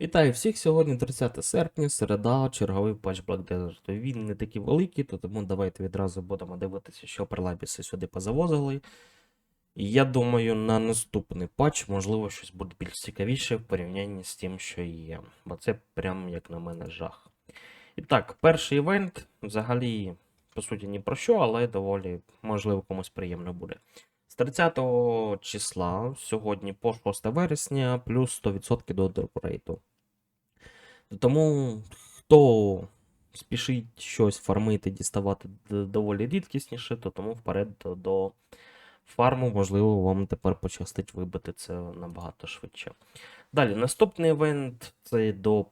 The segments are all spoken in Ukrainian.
Вітаю всіх! Сьогодні 30 серпня, середа, черговий патч Black Desert. Він не такий великий, то тому давайте відразу будемо дивитися, що прилабіси сюди позавозили. Я думаю, на наступний патч, можливо, щось буде більш цікавіше в порівнянні з тим, що є. Бо це прям, як на мене, жах. І так, перший івент взагалі, по суті, ні про що, але доволі, можливо, комусь приємно буде. З 30 числа сьогодні по 6 вересня плюс 100% до дропрейту. Тому хто спішить щось фармити, діставати доволі рідкісніше, то тому вперед до, фарму, можливо, вам тепер пощастить вибити це набагато швидше. Далі, наступний івент це до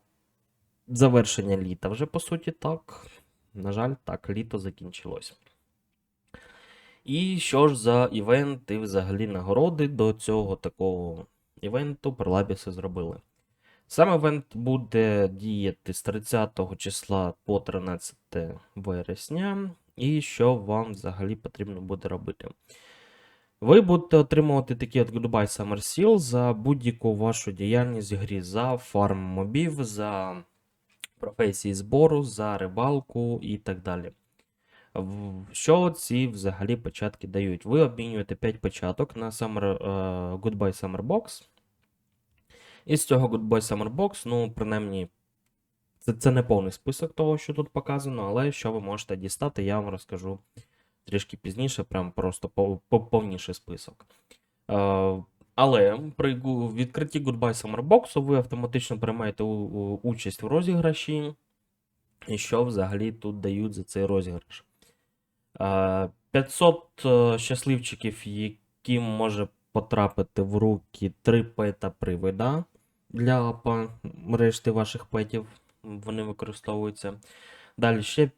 завершення літа вже по суті так. На жаль, так, літо закінчилось. І що ж за івент і взагалі нагороди до цього такого івенту Пролабіси зробили? Сам івент буде діяти з 30 числа по 13 вересня. І що вам взагалі потрібно буде робити? Ви будете отримувати такі от Goodbye Summer Seal за будь-яку вашу діяльність в грі, за фарм мобів, за професії збору, за рибалку і так далі. Що ці взагалі початки дають? Ви обмінюєте 5 початок на Summer, е, Goodbye Summer Box. І з цього Goodbye Summer Box, ну, принаймні, це, це не повний список того, що тут показано, але що ви можете дістати, я вам розкажу трішки пізніше, прям просто пов- пов- повніший список. Е, але при відкритті Goodbye Summer Box ви автоматично приймаєте участь в розіграші. І що взагалі тут дають за цей розіграш? Е, 500 е, щасливчиків, яким може потрапити в руки 3 пета привида для апа, решти ваших петів. Вони використовуються. Далі ще,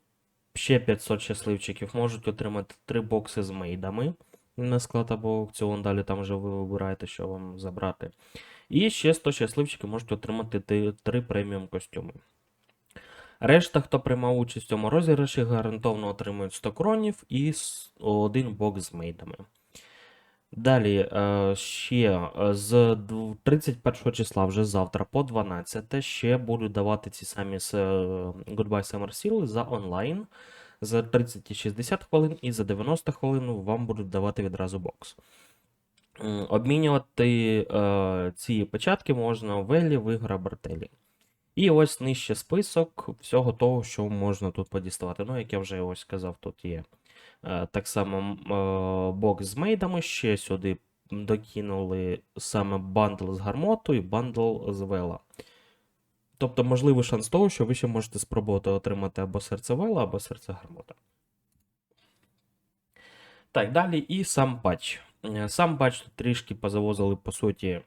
ще 500 щасливчиків можуть отримати 3 бокси з мейдами на склад або аукціон. Далі там вже ви вибираєте, що вам забрати. І ще 100 щасливчиків можуть отримати 3 преміум костюми. Решта, хто приймав участь в цьому розіграші, гарантовано отримують 100 кронів і один бокс з мейдами. Далі е, ще е, з 31 числа, вже завтра по 12, ще будуть давати ці самі Goodbye Summer Seal за онлайн. За 30 і 60 хвилин і за 90 хвилин вам будуть давати відразу бокс. Обмінювати е, ці печатки можна в Велі, в Ігра Бартелі. І ось нижче список всього того, що можна тут подіставати. Ну, як я вже ось сказав, тут є е, так само е, бокс з мейдами. Ще сюди докинули саме бандл з гармоту і бандл з вела. Тобто, можливий шанс того, що ви ще можете спробувати отримати або серце вела, або серце гармота. Так, далі і сам патч. Е, Сам патч трішки позавозили, по суті,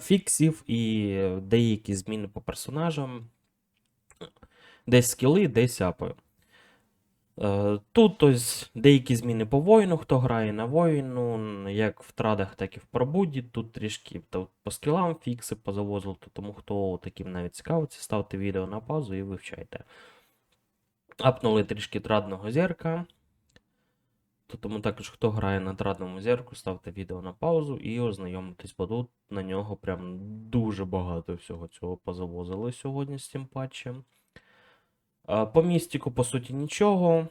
фіксів і деякі зміни по персонажам. Десь скіли, десь апи. Е, Тут ось деякі зміни по воїну, хто грає на воїну, як в традах, так і в пробуді. Тут трішки по скілам фікси позавозили, то тому хто таким навіть цікавиться, ставте відео на паузу і вивчайте. Апнули трішки традного зерка. То тому також, хто грає на традному зерку, ставте відео на паузу і ознайомитесь, бо тут на нього прям дуже багато всього цього позавозили сьогодні з цим патчем. По містику, по суті, нічого.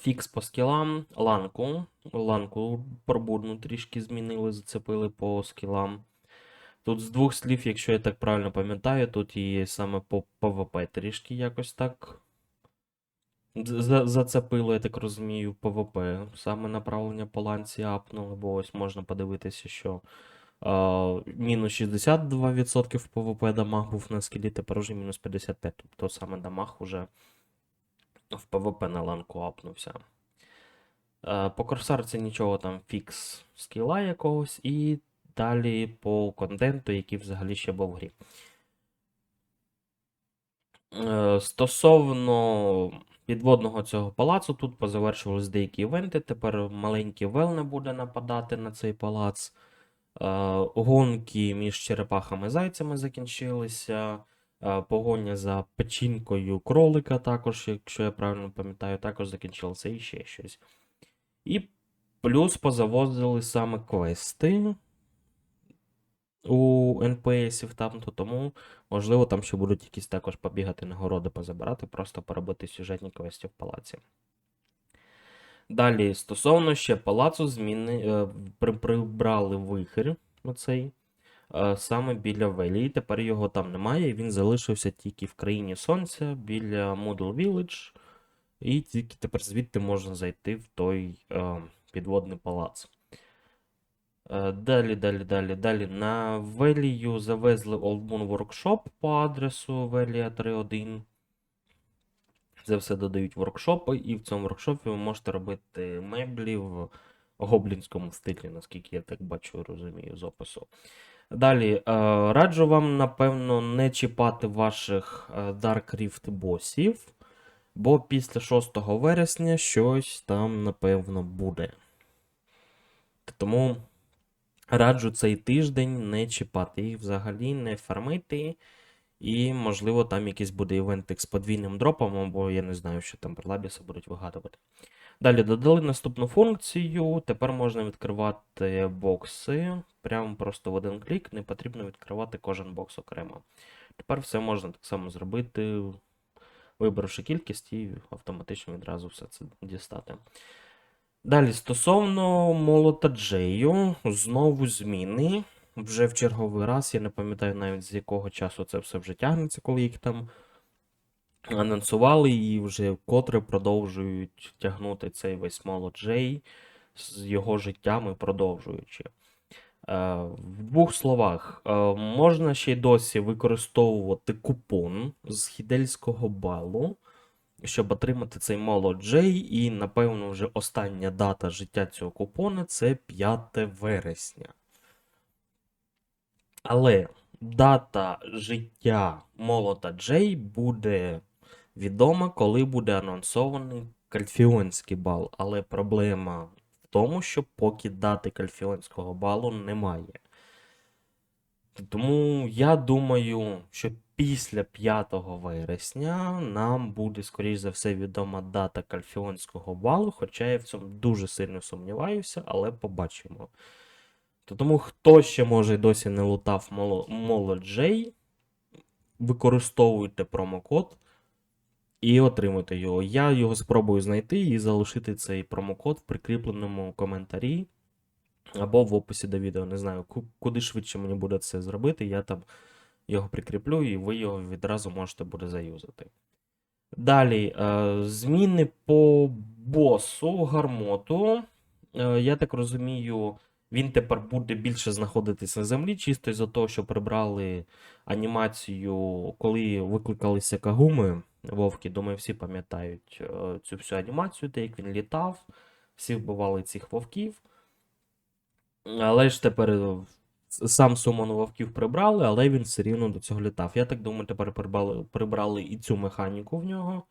Фікс по скілам, ланку. Ланку пробудну трішки змінили, зацепили по скілам. Тут з двох слів, якщо я так правильно пам'ятаю, тут і саме по ПВП трішки якось так за- зацепило, я так розумію, ПВП. Саме направлення по ланці апнули, бо ось можна подивитися, що е, мінус 62% в ПВП дамаг був на скілі, тепер уже мінус 55%. Тобто саме дамаг уже в ПВП на ланку апнувся. Е, По корсарці нічого там фікс скіла якогось, і далі по контенту, який взагалі ще був в грі. Е, Стосовно підводного цього палацу, тут позавершувались деякі івенти. Тепер маленький Вел не буде нападати на цей палац. Е, Гонки між черепахами і зайцями закінчилися. Е, Погоня за печінкою кролика також, якщо я правильно пам'ятаю, також закінчилося і ще щось. І плюс позавозили саме квести. У НПСів там, то тому, можливо, там ще будуть якісь також побігати нагороди позабирати, просто поробити сюжетні квесті в палаці. Далі, стосовно ще палацу, зміни е, прибрали вихір оцей е, саме біля Велії. Тепер його там немає. Він залишився тільки в країні Сонця біля Moodle Village. І тільки тепер звідти можна зайти в той е, підводний палац. Е, Далі, далі, далі, далі. На Велію завезли Old Moon Workshop по адресу Велія 3.1. Це все додають воркшопи, і в цьому воркшопі ви можете робити меблі в гоблінському стилі, наскільки я так бачу, і розумію з опису. Далі, е, раджу вам, напевно, не чіпати ваших е, Dark Rift босів, бо після 6 вересня щось там, напевно, буде. Тому раджу цей тиждень не чіпати їх взагалі, не фармити. І, можливо, там якийсь буде івентик з подвійним дропом, або я не знаю, що там прилабіси будуть вигадувати. Далі додали наступну функцію. Тепер можна відкривати бокси. Прямо просто в один клік, не потрібно відкривати кожен бокс окремо. Тепер все можна так само зробити, вибравши кількість і автоматично відразу все це дістати. Далі, стосовно молота Джею, знову зміни. Вже в черговий раз, я не пам'ятаю навіть з якого часу це все вже тягнеться, коли їх там анонсували і вже вкотре продовжують тягнути цей весь молот Джей з його життям і продовжуючи. Е, В двох словах, е, можна ще й досі використовувати купон з хідельського балу, щоб отримати цей молот Джей, і, напевно, вже остання дата життя цього купона це 5 вересня. Але дата життя молота Джей буде відома, коли буде анонсований кальфіонський бал. Але проблема в тому, що поки дати кальфіонського балу немає. Тому я думаю, що після 5 вересня нам буде, скоріш за все, відома дата кальфіонського балу, хоча я в цьому дуже сильно сумніваюся, але побачимо. То тому, хто ще може досі не лутав Молоджей, використовуйте промокод і отримуйте його. Я його спробую знайти і залишити цей промокод в прикріпленому коментарі або в описі до відео. Не знаю, куди швидше мені буде це зробити. Я там його прикріплю, і ви його відразу можете буде заюзати. Далі, е, зміни по босу гармоту. Е, я так розумію, він тепер буде більше знаходитись на землі, чисто із-за того, що прибрали анімацію, коли викликалися кагуми вовки. Думаю, всі пам'ятають е, цю всю анімацію, те, як він літав, всі вбивали цих вовків. Але ж тепер сам сумон вовків прибрали, але він все рівно до цього літав. Я так думаю, тепер прибрали, прибрали і цю механіку в нього.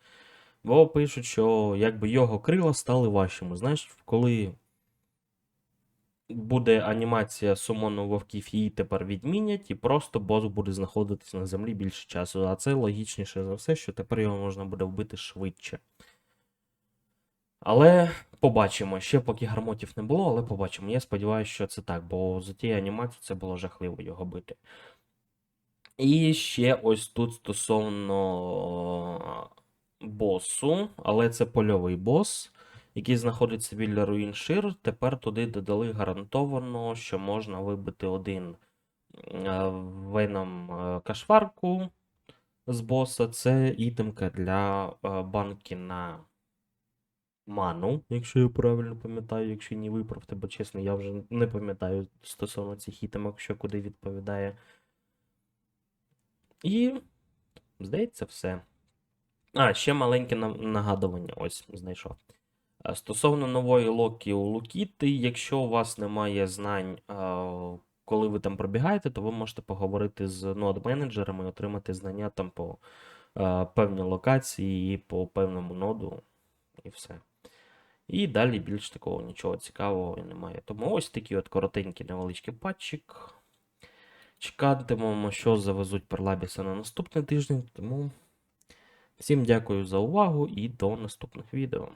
Бо пишуть, що якби його крила стали важчими. Знаєш, коли буде анімація сумону вовків, її тепер відмінять, і просто бос буде знаходитись на землі більше часу. А це логічніше за все, що тепер його можна буде вбити швидше. Але побачимо. Ще поки гармотів не було, але побачимо. Я сподіваюся, що це так, бо за тією анімацією це було жахливо його бити. І ще ось тут стосовно босу, але це польовий бос, який знаходиться біля руїн Шир. Тепер туди додали гарантовано, що можна вибити один е, веном е, кашварку з боса. Це ітемка для е, банки на ману, якщо я правильно пам'ятаю, якщо ні виправте, бо чесно, я вже не пам'ятаю стосовно цих ітемок, що куди відповідає. І, здається, все. А, ще маленьке нагадування. Ось, знайшов. Стосовно нової локі у Лукіти, якщо у вас немає знань, коли ви там пробігаєте, то ви можете поговорити з нод-менеджерами і отримати знання там по певній локації і по певному ноду, і все. І далі більш такого нічого цікавого немає. Тому ось такий от коротенький невеличкий патчик. Чекатимемо, що завезуть Перлабіса на наступний тиждень. Тому всім дякую за увагу і до наступних відео.